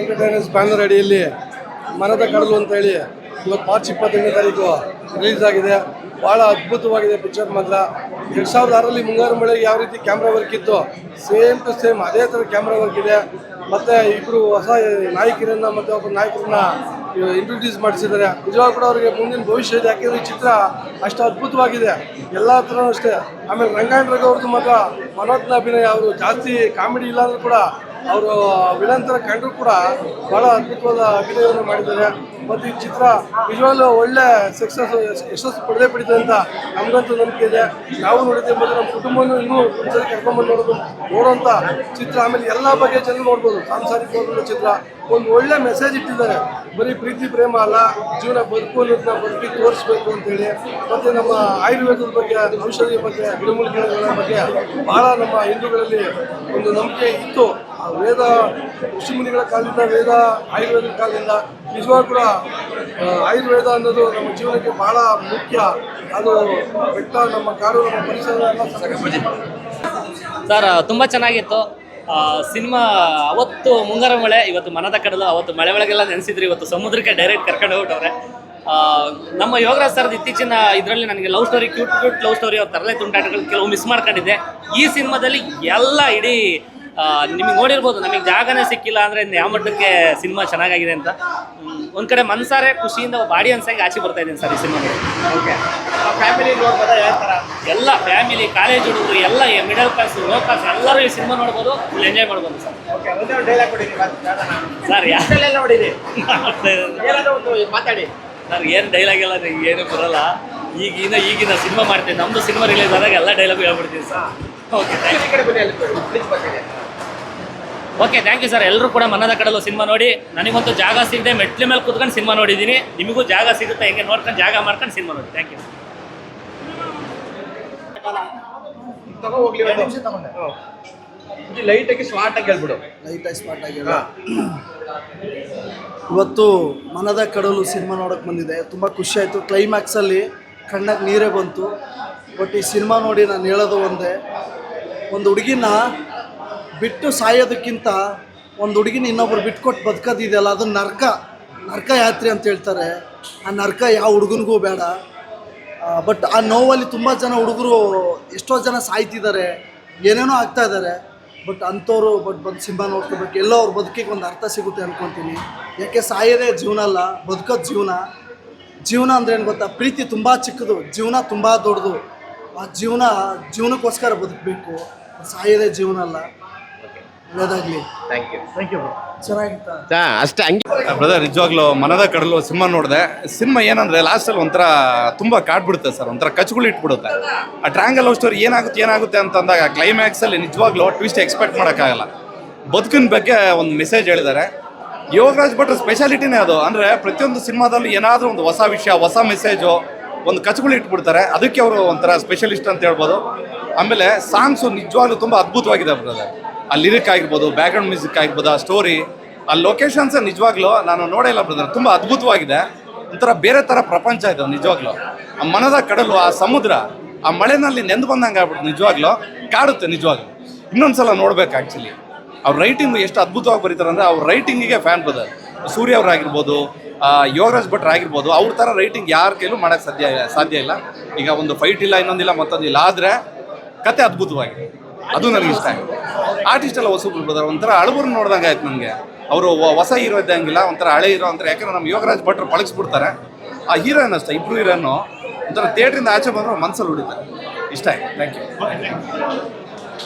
Entertainers banner ಅಡಿಯಲ್ಲಿ ಮನದ ಕಡಲು ಅಂತ ಹೇಳಿ ಇವತ್ತು ಮಾರ್ಚ್ ಇಪ್ಪತ್ತೆಂಟನೇ ತಾರೀಕು ರಿಲೀಸ್ ಆಗಿದೆ. ಭಾಳ ಅದ್ಭುತವಾಗಿದೆ ಪಿಕ್ಚರ್ ಮಾತ್ರ. ಎರಡು ಸಾವಿರದ ಆರಲ್ಲಿ ಮುಂಗಾರು ಮಳೆಗೆ ಯಾವ ರೀತಿ ಕ್ಯಾಮ್ರಾ ವರ್ಕ್ ಇತ್ತು? ಸೇಮ್ ಟು ಸೇಮ್ ಅದೇ ಥರ ಕ್ಯಾಮ್ರಾ ವರ್ಕ್ ಇದೆ. ಮತ್ತು ಇಬ್ಬರು ಹೊಸ ನಾಯಕಿರನ್ನ ಮತ್ತು ಒಬ್ಬ ನಾಯಕರನ್ನ ಇಂಟ್ರೊಡ್ಯೂಸ್ ಮಾಡಿಸಿದ್ದಾರೆ. ನಿಜವಾಗ ಕೂಡ ಅವರಿಗೆ ಮುಂದಿನ ಭವಿಷ್ಯ ಇದೆ. ಯಾಕೆಂದರೆ ಈ ಚಿತ್ರ ಅಷ್ಟು ಅದ್ಭುತವಾಗಿದೆ. ಎಲ್ಲ ಥರನೂ ಅಷ್ಟೇ. ಆಮೇಲೆ ರಂಗಾಯಣ ರಘು ಅವ್ರದ್ದು ಮಾತ್ರ ಮನೋಜ್ಞ ಅಭಿನಯ ಅವರು ಜಾಸ್ತಿ ಕಾಮಿಡಿ ಇಲ್ಲಾಂದ್ರೂ ಕೂಡ ಅವರು ವಿಳಂತರ ಕಂಡರೂ ಕೂಡ ಬಹಳ ಅದ್ಭುತವಾದ ಅಭಿನಯವನ್ನು ಮಾಡಿದ್ದಾರೆ. ಮತ್ತು ಈ ಚಿತ್ರ ನಿಜವಾಗ್ಲೂ ಒಳ್ಳೆ ಸಕ್ಸಸ್ ಯಶಸ್ಸು ಪಡೆದೇ ಪಡಿತದೆ ಅಂತ ನಮಗಂತೂ ನಂಬಿಕೆ ಇದೆ. ನಾವು ನೋಡಿದ್ದೇವೆ ಮತ್ತು ನಮ್ಮ ಕುಟುಂಬನೂ ಇನ್ನೂ ಒಂದ್ಸರಿ ಕರ್ಕೊಂಡ್ಬಂದು ನೋಡೋದು ನೋಡುವಂಥ ಚಿತ್ರ. ಆಮೇಲೆ ಎಲ್ಲ ಬಗೆಯ ಜನರು ನೋಡ್ಬೋದು. ಸಾಂಸಾರಿಕ ಚಿತ್ರ. ಒಂದು ಒಳ್ಳೆ ಮೆಸೇಜ್ ಇಟ್ಟಿದ್ದಾರೆ. ಬರೀ ಪ್ರೀತಿ, ಪ್ರೇಮ ಅಲ್ಲ, ಜೀವನ ಬದುಕು ಅನ್ನೋದನ್ನ ಬದುಕಿ ತೋರಿಸ್ಬೇಕು ಅಂತೇಳಿ ಮತ್ತು ನಮ್ಮ ಆಯುರ್ವೇದದ ಬಗ್ಗೆ, ಔಷಧಿಯ ಬಗ್ಗೆ ಗಿಡಮೂಲಿಕೆಗಳ ಬಗ್ಗೆ ಭಾಳ ನಮ್ಮ ಹಿಂದೂಗಳಲ್ಲಿ ಒಂದು ನಂಬಿಕೆ ಇತ್ತು. ವೇದ ಋಷಿಮುನಿಗಳ ಕಾಲದಿಂದ, ವೇದ ಆಯುರ್ವೇದ ಕಾಲದಿಂದ ನಿಜವಾಗ ಕೂಡ ಆಯುರ್ವೇದ ಅನ್ನೋದು ನಮ್ಮ ಜೀವನಕ್ಕೆ ಬಹಳ ಮುಖ್ಯ. ಅದು ಬೆಟ್ಟ ನಮ್ಮ ಕಾಡು ನಮ್ಮ ಪರಿಸರ ಸರ್, ತುಂಬ ಚೆನ್ನಾಗಿತ್ತು. ಸಿನಿಮಾ ಅವತ್ತು ಮುಂಗಾರ ಮಳೆ, ಇವತ್ತು ಮನದ ಕಡಲು, ಅವತ್ತು ಮಳೆ ಒಳಗೆಲ್ಲ ನೆನೆಸಿದ್ರು, ಇವತ್ತು ಸಮುದ್ರಕ್ಕೆ ಡೈರೆಕ್ಟ್ ಕರ್ಕೊಂಡು ಹೋಗ್ಬಿಟ್ಟವ್ರೆ. ನಮ್ಮ ಯೋಗರಾಜ್ ಸರ್ದು ಇತ್ತೀಚಿನ ಇದರಲ್ಲಿ ನನಗೆ love story cute cute love story ಅವ್ರ ತರಲೆ ತುಂಟಾಟಗಳು ಕೆಲವು ಮಿಸ್ ಮಾಡ್ಕೊಂಡಿದ್ದೆ. ಈ ಸಿನಿಮಾದಲ್ಲಿ ಎಲ್ಲ ಇಡೀ ನಿಮಗೆ ನೋಡಿರ್ಬೋದು ನಮಗೆ ಜಾಗನೇ ಸಿಕ್ಕಿಲ್ಲ ಅಂದರೆ ಯಾವ ಮಟ್ಟಕ್ಕೆ ಸಿನಿಮಾ ಚೆನ್ನಾಗಾಗಿದೆ ಅಂತ. ಒಂದು ಕಡೆ ಮನಸಾರೆ ಖುಷಿಯಿಂದ ಬಾಡಿ ಆಗಿ ಆಚೆ ಬರ್ತಾ ಇದ್ದೀನಿ ಸರ್ ಈ ಸಿನಿಮಾ ಓಕೆ ಫ್ಯಾಮಿಲಿ ಎಲ್ಲ ಫ್ಯಾಮಿಲಿ ಕಾಲೇಜ್ ಹುಡುಗರು ಎಲ್ಲ ಮಿಡಲ್ ಕ್ಲಾಸ್ ಲೋ ಕ್ಲಾಸ್ ಎಲ್ಲರೂ ಈ ಸಿನಿಮಾ ನೋಡ್ಬೋದು ಫುಲ್ ಎಂಜಾಯ್ ಮಾಡ್ಬೋದು ಸರ್. ಸರ್ ಯಾ ಮಾತಾಡಿ. ಸರ್ ಏನು ಡೈಲಾಗ್ ಎಲ್ಲ ಏನು ಬರಲ್ಲ. ಈಗಿನ ಈಗಿನ ಸಿನಿಮಾ ಮಾಡ್ತೀನಿ ನಮ್ಮದು ಸಿನಿಮಾ ರಿಲೀಸ್ ಆದಾಗ ಎಲ್ಲ ಡೈಲಾಗ್ ಹೇಳ್ಬಿಡ್ತೀನಿ ಸರ್. ಓಕೆ ಥ್ಯಾಂಕ್ ಈ ಕಡೆ ಬನ್ನಿ ಅಲ್ಲಿ ಪ್ಲೀಸ್ ಬರ್ತೀನಿ ಓಕೆ ಥ್ಯಾಂಕ್ ಯು ಸರ್ ಎಲ್ಲರೂ ಕೂಡ ಮನದ ಕಡಲು ಸಿನಿಮಾ ನೋಡಿ. ನನಗಂತೂ ಜಾಗ ಸಿಗದೆ ಮೆಟ್ಲ ಮೇಲೆ ಕೂತ್ಕೊಂಡು ಸಿನಿಮಾ ನೋಡಿದ್ದೀನಿ. ನಿಮಗೂ ಜಾಗ ಸಿಗುತ್ತೆ ಹೆಂಗೆ ನೋಡ್ಕೊಂಡು ಜಾಗ ಮಾಡ್ಕೊಂಡು ಸಿನಿಮಾ ನೋಡಿ. ಥ್ಯಾಂಕ್ ಯು ತಗೋ ಹೋಗ್ಲಿ ಒಂದು ನಿಮಿಷ ತಗೊಂಡೆ. ಇದು ಲೈಟಾಗಿ ಸ್ಮಾರ್ಟ್ ಆಗಿ ಹೇಳ್ಬಿಡು. ಲೈಟಾಗಿ ಸ್ಮಾರ್ಟ್ ಆಗಿ ಇವತ್ತು ಮನದ ಕಡಲು ಸಿನಿಮಾ ನೋಡೋಕೆ ಬಂದಿದೆ ತುಂಬ ಖುಷಿ ಆಯಿತು. ಕ್ಲೈಮ್ಯಾಕ್ಸಲ್ಲಿ ಕಣ್ಣಕ್ ನೀರೇ ಬಂತು. ಬಟ್ ಈ ಸಿನಿಮಾ ನೋಡಿ ನಾನು ಹೇಳೋದು ಒಂದೇ. ಒಂದು ಹುಡುಗಿನ ಬಿಟ್ಟು ಸಾಯೋದಕ್ಕಿಂತ ಒಂದು ಹುಡುಗಿನ ಇನ್ನೊಬ್ರು ಬಿಟ್ಕೊಟ್ಟು ಬದುಕೋದಿದೆಯಲ್ಲ, ಅದು ನರ್ಕ ನರ್ಕ ಯಾತ್ರೆ ಅಂತ ಹೇಳ್ತಾರೆ. ಆ ನರ್ಕ ಯಾವ ಹುಡುಗನಿಗೂ ಬೇಡ. ಬಟ್ ಆ ನೋವಲ್ಲಿ ತುಂಬ ಜನ ಹುಡುಗರು ಎಷ್ಟೋ ಜನ ಸಾಯ್ತಿದ್ದಾರೆ, ಏನೇನೋ ಆಗ್ತಾ ಇದ್ದಾರೆ. ಬಟ್ ಅಂಥವ್ರು ಬಟ್ ಬಂದು ಸಿಂಹ ನೋಡ್ಕೋಬೇಕು, ಎಲ್ಲೋ ಅವ್ರ ಬದುಕಿಗೆ ಒಂದು ಅರ್ಥ ಸಿಗುತ್ತೆ ಅಂದ್ಕೊತೀನಿ ಯಾಕೆ ಸಾಯೋದೇ ಜೀವನ ಅಲ್ಲ, ಬದುಕೋದು ಜೀವನ. ಜೀವನ ಅಂದರೆ ಏನು ಗೊತ್ತಾ? ಪ್ರೀತಿ ತುಂಬ ಚಿಕ್ಕದು, ಜೀವನ ತುಂಬ ದೊಡ್ಡದು. ಆ ಜೀವನ, ಜೀವನಕ್ಕೋಸ್ಕರ ಬದುಕಬೇಕು ಸಾಯೋದೇ ಜೀವನ ಅಲ್ಲ. ಒಳ್ಳೇದಾಗಲಿ. ಥ್ಯಾಂಕ್ ಯು ಥ್ಯಾಂಕ್ ಯು ಚೆನ್ನಾಗಿತ್ತಾ. ಅಷ್ಟೇ ಹಂಗೆ. ಬ್ರದರ್ ನಿಜವಾಗ್ಲೂ ಮನದ ಕಡಲು ಸಿಂಹ ನೋಡಿದೆ. ಸಿಂಹ ಏನಂದ್ರೆ ಲಾಸ್ಟಲ್ಲಿ ಒಂಥರ ತುಂಬ ಕಾಡ್ಬಿಡುತ್ತೆ ಸರ್ ಒಂಥರ ಕಚ್ಗಳು ಇಟ್ಬಿಡುತ್ತೆ. ಆ ಟ್ರ್ಯಾಂಗಲ್ ಲವ್ ಸ್ಟೋರಿ ಏನಾಗುತ್ತೆ ಏನಾಗುತ್ತೆ ಅಂತ ಅಂದಾಗ ಕ್ಲೈಮ್ಯಾಕ್ಸ್ ಅಲ್ಲಿ ನಿಜವಾಗ್ಲೂ ಟ್ವಿಸ್ಟ್ ಎಕ್ಸ್ಪೆಕ್ಟ್ ಮಾಡೋಕ್ಕಾಗಲ್ಲ. ಬದುಕಿನ ಬಗ್ಗೆ ಒಂದು ಮೆಸೇಜ್ ಹೇಳಿದ್ದಾರೆ. ಯೋಗರಾಜ್ ಭಟ್ರ ಸ್ಪೆಷಾಲಿಟಿನೇ ಅದು. ಅಂದರೆ ಪ್ರತಿಯೊಂದು ಸಿನಿಮಾದಲ್ಲೂ ಏನಾದರೂ ಒಂದು ಹೊಸ ವಿಷಯ ಹೊಸ ಮೆಸೇಜು ಒಂದು ಕಚ್ಗಳು ಇಟ್ಬಿಡ್ತಾರೆ. ಅದಕ್ಕೆ ಅವರು ಒಂಥರ ಸ್ಪೆಷಲಿಸ್ಟ್ ಅಂತ ಹೇಳ್ಬೋದು. ಆಮೇಲೆ ಸಾಂಗ್ಸು ನಿಜವಾಗ್ಲೂ ತುಂಬ ಅದ್ಭುತವಾಗಿದೆ ಬ್ರದರ್ ಆ ಲಿರಿಕ್ ಆಗಿರ್ಬೋದು ಬ್ಯಾಕ್ಗ್ರೌಂಡ್ ಮ್ಯೂಸಿಕ್ ಆಗಿರ್ಬೋದು, ಆ ಸ್ಟೋರಿ ಆ ಲೊಕೇಶನ್ಸ್ ನಿಜವಾಗ್ಲೂ ನಾನು ನೋಡೇ ಇಲ್ಲ ಬ್ರದರ್ ತುಂಬ ಅದ್ಭುತವಾಗಿದೆ. ಒಂಥರ ಬೇರೆ ಥರ ಪ್ರಪಂಚ ಇದೆ ನಿಜವಾಗ್ಲೂ. ಆ ಮನದ ಕಡಲು, ಆ ಸಮುದ್ರ, ಆ ಮಳೆನಲ್ಲಿ ನೆಂದು ಬಂದಂಗೆ ಆಗ್ಬಿಟ್ಟು ನಿಜವಾಗ್ಲೂ ಕಾಡುತ್ತೆ ನಿಜವಾಗ್ಲೂ. ಇನ್ನೊಂದ್ಸಲ ನೋಡ್ಬೇಕು ಆ್ಯಕ್ಚುಲಿ ಅವ್ರ ರೈಟಿಂಗ್ ಎಷ್ಟು ಅದ್ಭುತವಾಗಿ ಬರೀತಾರೆ ಅಂದರೆ ಅವ್ರ ರೈಟಿಂಗಿಗೆ ಫ್ಯಾನ್ ಬ್ರದರ್ ಸೂರ್ಯ ಅವರಾಗಿರ್ಬೋದು ಯೋಗರಾಜ್ ಭಟ್ರು ಆಗಿರ್ಬೋದು, ಅವ್ರ ಥರ ರೈಟಿಂಗ್ ಯಾರ ಕೈಲೂ ಮಾಡೋಕ್ಕೆ ಸಾಧ್ಯ ಸಾಧ್ಯ ಇಲ್ಲ. ಈಗ ಒಂದು ಫೈಟ್ ಇಲ್ಲ, ಇನ್ನೊಂದಿಲ್ಲ, ಮತ್ತೊಂದಿಲ್ಲ. ಆದರೆ ಕತೆ ಅದ್ಭುತವಾಗಿದೆ. ಅದು ನನಗೆ ಇಷ್ಟ ಆಗಿದೆ ಆರ್ಟಿಸ್ಟ್ ಎಲ್ಲ ಹೊಸಬ್ರು ಬ್ರದರ್ ಒಂಥರ ಅಳಬರು ನೋಡ್ದಂಗೆ ಆಯ್ತು ನನಗೆ. ಅವರು ಹೊಸ ಹೀರೋ ಇದ್ದಂಗಿಲ್ಲ, ಒಂಥರ ಹಳೆ ಹೀರೋ ಅಂತಾರೆ ಯಾಕಂದ್ರೆ ನಮ್ಮ ಯೋಗರಾಜ್ ಭಟ್ರು ಪಳಗಿಸ್ಬಿಡ್ತಾರೆ. ಆ ಹೀರೋಯಿನ್ ಅಷ್ಟೇ, ಇಬ್ರು ಹೀರೋನು ಒಂಥರ ಥಿಯೇಟ್ರಿಂದ ಆಚೆ ಬಂದ್ರೆ ಮನಸ್ಸಲ್ಲಿ ಉಳಿತಾರೆ. ಇಷ್ಟ ಆಯ್ತು. Thank you